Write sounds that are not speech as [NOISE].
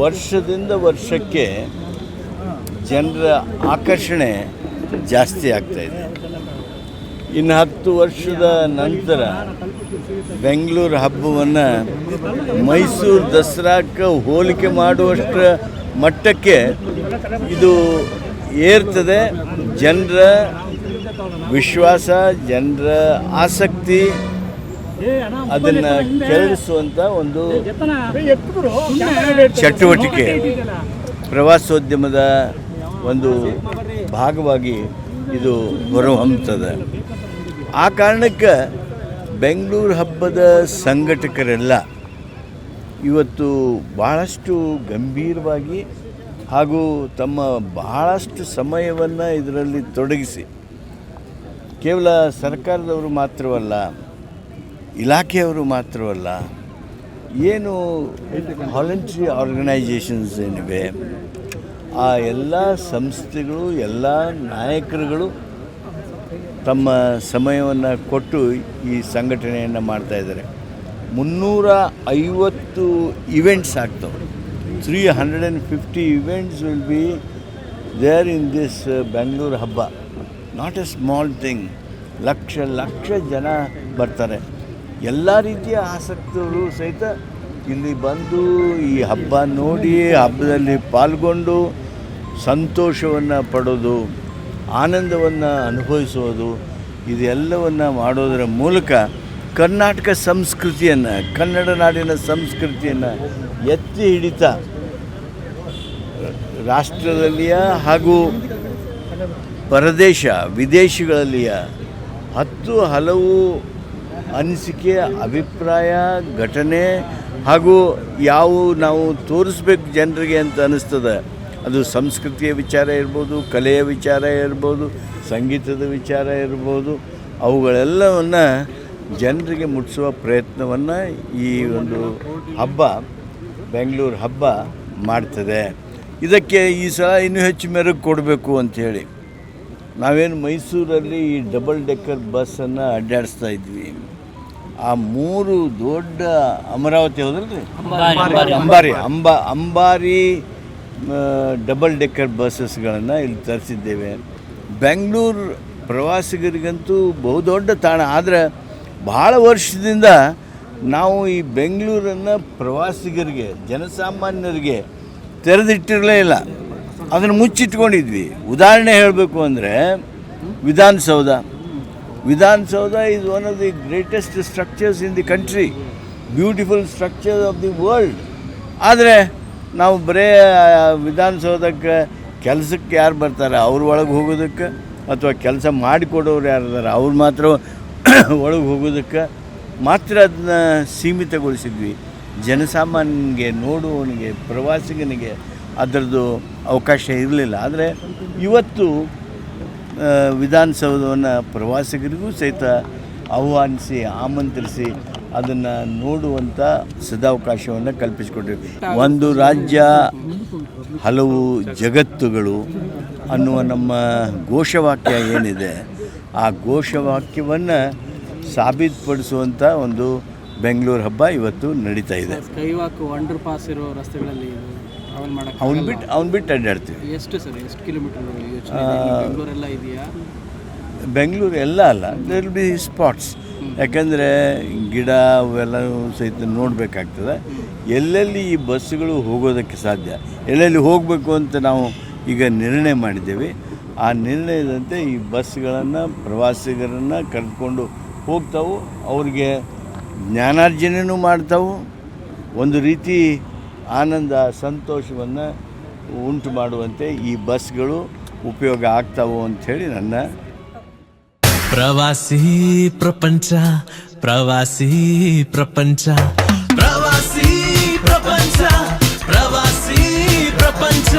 ವರ್ಷದಿಂದ ವರ್ಷಕ್ಕೆ ಜನರ ಆಕರ್ಷಣೆ ಜಾಸ್ತಿ ಆಗ್ತಾ ಇದೆ. ಇನ್ನು ಹತ್ತು ವರ್ಷದ ನಂತರ ಬೆಂಗಳೂರು ಹಬ್ಬವನ್ನು ಮೈಸೂರು ದಸರಾಕ್ಕೆ ಹೋಲಿಕೆ ಮಾಡುವಷ್ಟರ ಮಟ್ಟಕ್ಕೆ ಇದು ಏರ್ತದೆ. ಜನರ ವಿಶ್ವಾಸ, ಜನರ ಆಸಕ್ತಿ ಅದನ್ನು ಕೆರಳಿಸುವಂಥ ಒಂದು ಚಟುವಟಿಕೆ. ಪ್ರವಾಸೋದ್ಯಮದ ಒಂದು ಭಾಗವಾಗಿ ಇದು ಹೊರಹೊಮ್ಮುತ್ತದೆ ಆ ಕಾರಣಕ್ಕೆ ಬೆಂಗಳೂರು ಹಬ್ಬದ ಸಂಘಟಕರೆಲ್ಲ ಇವತ್ತು ಭಾಳಷ್ಟು ಗಂಭೀರವಾಗಿ ಹಾಗೂ ತಮ್ಮ ಬಹಳಷ್ಟು ಸಮಯವನ್ನು ಇದರಲ್ಲಿ ತೊಡಗಿಸಿ. ಕೇವಲ ಸರ್ಕಾರದವರು ಮಾತ್ರವಲ್ಲ ಇಲಾಖೆಯವರು ಮಾತ್ರವಲ್ಲ ಏನು ವಾಲಂಟ್ರಿ ಆರ್ಗನೈಜೇಷನ್ಸ್ ಏನಿವೆ, ಆ ಎಲ್ಲ ಸಂಸ್ಥೆಗಳು, ಎಲ್ಲ ನಾಯಕರುಗಳು ತಮ್ಮ ಸಮಯವನ್ನು ಕೊಟ್ಟು ಈ ಸಂಘಟನೆಯನ್ನು ಮಾಡ್ತಾಯಿದ್ದಾರೆ ಮುನ್ನೂರ ಐವತ್ತು ಇವೆಂಟ್ಸ್ ಆಗ್ತವೆ. Three hundred and fifty events will be there in this Bengaluru Habba. Not a small thing lakh lakh ಜನ ಬರ್ತಾರೆ. ಎಲ್ಲ ರೀತಿಯ ಆಸಕ್ತರು ಸಹಿತ ಇಲ್ಲಿ ಬಂದು ಈ ಹಬ್ಬ ನೋಡಿ, ಹಬ್ಬದಲ್ಲಿ ಪಾಲ್ಗೊಂಡು ಸಂತೋಷವನ್ನು ಪಡೋದು, ಆನಂದವನ್ನು ಅನುಭವಿಸೋದು, ಇದೆಲ್ಲವನ್ನು ಮಾಡೋದರ ಮೂಲಕ ಕರ್ನಾಟಕ ಸಂಸ್ಕೃತಿಯನ್ನು, ಕನ್ನಡ ನಾಡಿನ ಸಂಸ್ಕೃತಿಯನ್ನು ಎತ್ತಿ ಹಿಡಿತಾ ರಾಷ್ಟ್ರದಲ್ಲಿಯ ಹಾಗೂ ಪರದೇಶ, ವಿದೇಶಗಳಲ್ಲಿಯ ಹತ್ತು ಹಲವು ಅನಿಸಿಕೆ, ಅಭಿಪ್ರಾಯ, ಘಟನೆ ಹಾಗೂ ಯಾವ ನಾವು ತೋರಿಸ್ಬೇಕು ಜನರಿಗೆ ಅಂತ ಅನ್ನಿಸ್ತದೆ ಅದು ಸಂಸ್ಕೃತಿಯ ವಿಚಾರ ಇರ್ಬೋದು, ಕಲೆಯ ವಿಚಾರ ಇರ್ಬೋದು, ಸಂಗೀತದ ವಿಚಾರ ಇರ್ಬೋದು, ಅವುಗಳೆಲ್ಲವನ್ನು ಜನರಿಗೆ ಮುಟ್ಟಿಸುವ ಪ್ರಯತ್ನವನ್ನು ಈ ಒಂದು ಹಬ್ಬ, ಬೆಂಗಳೂರು ಹಬ್ಬ ಮಾಡ್ತದೆ. ಇದಕ್ಕೆ ಈ ಸಲ ಇನ್ನೂ ಹೆಚ್ಚು ಮೆರುಗು ಕೊಡಬೇಕು ಅಂಥೇಳಿ ನಾವೇನು ಮೈಸೂರಲ್ಲಿ ಈ ಡಬಲ್ ಡೆಕ್ಕರ್ ಬಸ್ಸನ್ನು ಅಡ್ಡಾಡಿಸ್ತಾ ಇದ್ವಿ. ಆ ಮೂರು ದೊಡ್ಡ ಅಮರಾವತಿ ಹೋದ್ರಿ ಅಂಬಾರಿ. ಅಂಬಾ ಅಂಬಾರಿ ಡಬಲ್ ಡೆಕ್ಕರ್ ಬಸ್ಸಸ್ಗಳನ್ನು ಇಲ್ಲಿ ತರಿಸಿದ್ದೇವೆ. ಬೆಂಗಳೂರು ಪ್ರವಾಸಿಗರಿಗಂತೂ ಬಹುದೊಡ್ಡ ತಾಣ. ಆದರೆ ಭಾಳ ವರ್ಷದಿಂದ ನಾವು ಈ ಬೆಂಗಳೂರನ್ನು ಪ್ರವಾಸಿಗರಿಗೆ ಜನಸಾಮಾನ್ಯರಿಗೆ ತೆರೆದಿಟ್ಟಿರಲೇ ಇಲ್ಲ. ಅದನ್ನು ಮುಚ್ಚಿಟ್ಕೊಂಡಿದ್ವಿ. ಉದಾಹರಣೆ ಹೇಳಬೇಕು ಅಂದರೆ Vidhana Soudha. Vidhana Soudha is one of the greatest structures in the country beautiful structure of the world ಆದರೆ ನಾವು ಬರೇ ವಿಧಾನಸೌಧಕ್ಕೆ ಕೆಲಸಕ್ಕೆ ಯಾರು ಬರ್ತಾರೆ? ಅವ್ರ ಒಳಗೆ ಹೋಗೋದಕ್ಕೆ? ಅಥವಾ ಕೆಲಸ ಮಾಡಿಕೊಡೋರು ಯಾರು ಇದ್ದಾರೆ ಅವ್ರು ಮಾತ್ರ [COUGHS] ಒಳಗೆ ಹೋಗೋದಕ್ಕೆ ಮಾತ್ರ ಅದನ್ನ ಸೀಮಿತಗೊಳಿಸಿದ್ವಿ. ಜನಸಾಮಾನ್ಯನಿಗೆ, ನೋಡುವವನಿಗೆ, ಪ್ರವಾಸಿಗನಿಗೆ ಅದರದ್ದು ಅವಕಾಶ ಇರಲಿಲ್ಲ. ಆದರೆ ಇವತ್ತು ವಿಧಾನಸೌಧವನ್ನು ಪ್ರವಾಸಿಗರಿಗೂ ಸಹಿತ ಆಹ್ವಾನಿಸಿ, ಆಮಂತ್ರಿಸಿ ಅದನ್ನು ನೋಡುವಂಥ ಸದಾವಕಾಶವನ್ನು ಕಲ್ಪಿಸಿಕೊಟ್ಟಿವೆ ಒಂದು ರಾಜ್ಯ, ಹಲವು ಜಗತ್ತುಗಳು ಅನ್ನುವ ನಮ್ಮ ಘೋಷವಾಕ್ಯ ಏನಿದೆ, ಆ ಘೋಷವಾಕ್ಯವನ್ನು ಸಾಬೀತುಪಡಿಸುವಂಥ ಒಂದು ಬೆಂಗಳೂರು ಹಬ್ಬ ಇವತ್ತು ನಡೀತಾ ಇದೆ. ಕೈವಾಕು ವಾಕ್ ಅಂಡರ್ ಪಾಸ್ ಇರೋ ರಸ್ತೆಗಳಲ್ಲಿ ಅವ್ನು ಬಿಟ್ಟು ಅವ್ನು ಬಿಟ್ಟು ಅಡ್ಡಾಡ್ತೀವಿ. ಎಷ್ಟು ಸರ್ ಎಷ್ಟು ಕಿಲೋಮೀಟರ್ ಇದೆಯಾ? ಬೆಂಗಳೂರು ಎಲ್ಲ ಅಲ್ಲ. ದೇರ್ ಬಿ ಸ್ಪಾಟ್ಸ್ ಯಾಕಂದರೆ ಗಿಡ ಅವೆಲ್ಲವೂ ಸಹಿತ ನೋಡಬೇಕಾಗ್ತದೆ. ಎಲ್ಲೆಲ್ಲಿ ಈ ಬಸ್ಸುಗಳು ಹೋಗೋದಕ್ಕೆ ಸಾಧ್ಯ? ಎಲ್ಲೆಲ್ಲಿ ಹೋಗಬೇಕು ಅಂತ ನಾವು ಈಗ ನಿರ್ಣಯ ಮಾಡಿದ್ದೇವೆ. ಆ ನಿರ್ಣಯದಂತೆ ಈ ಬಸ್ಗಳನ್ನು ಪ್ರವಾಸಿಗರನ್ನು ಕರೆದುಕೊಂಡು ಹೋಗ್ತಾವು. ಅವ್ರಿಗೆ ಜ್ಞಾನಾರ್ಜನೆಯೂ ಮಾಡ್ತಾವೆ. ಒಂದು ರೀತಿ ಆನಂದ, ಸಂತೋಷವನ್ನು ಉಂಟು ಮಾಡುವಂತೆ ಈ ಬಸ್ಗಳು ಉಪಯೋಗ ಆಗ್ತಾವು ಅಂಥೇಳಿ ನನ್ನ ಪ್ರವಾಸಿ ಪ್ರಪಂಚ ಪ್ರವಾಸಿ ಪ್ರಪಂಚ. ಪ್ರವಾಸಿ ಪ್ರಪಂಚ ಪ್ರವಾಸಿ ಪ್ರಪಂಚ.